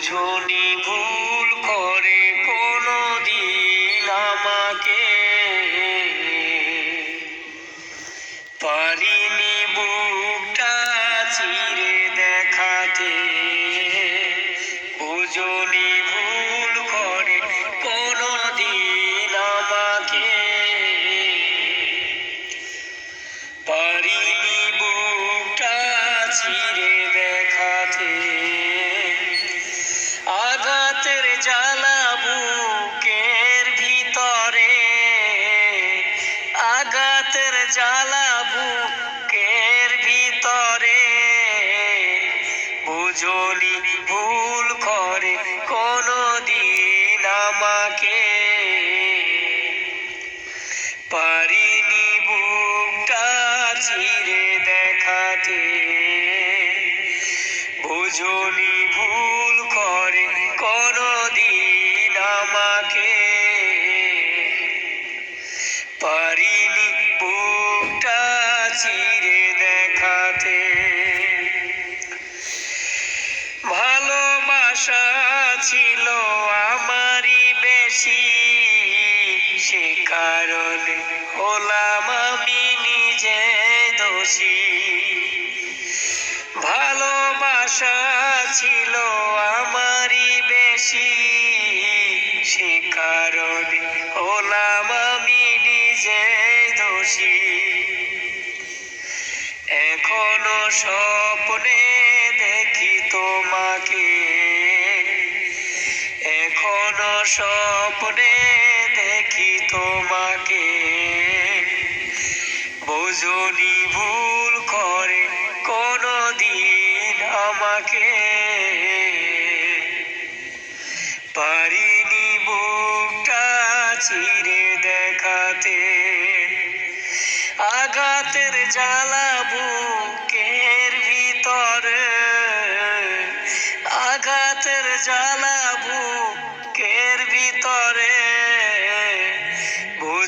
বুঝনি ভুল করে কোনো দিন আমাকে। পারিনি বুকটা চিরে দেখাতে। বুঝনি ভুল করে কোনো দিন আমাকে। পারিনি বুকটা চিরে দেখাতে। বুঝলি ভুল বেশি সে কারণে হলাম আমি নিজে দোষী। ভালোবাসা ছিল আমারই বেশি, সে কারণে হলাম আমি নিজে দোষী। এখনও স্বপ্নে দেখি তোমাকে স্বপ্নে দেখি তোমাকে। বুঝনি ভুল করে কোনো দিন আমাকে। পারিনি বুকটা চিরে দেখাতে। আঘাতের জ্বালা বুকের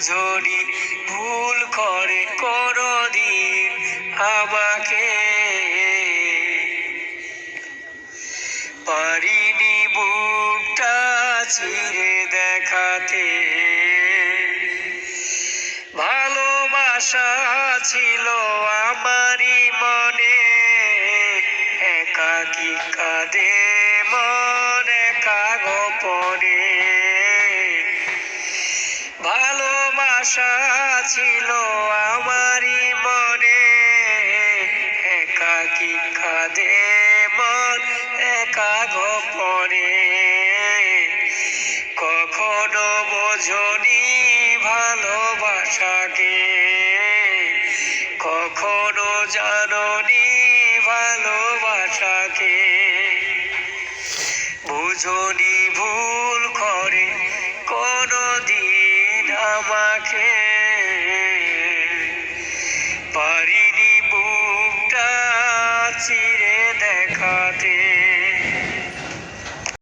বুঝনি ভুল করে কোনো দিন আমাকে, পারিনি বুকটা চিরে দেখাতে। ভালোবাসা ছিল আমারই মনে, একাকি কাঁদে মনে, একা গোপনে। ভালোবাসা ছিল আমারই মনে। একাকি খাদে মন, একা গোপনে। কখনো বোঝনি ভালোবাসাকে। কখনো জাননি ভালোবাসাকে। বুঝনি ভুল আমাকে পারিনি বুকটা চিরে দেখাতে।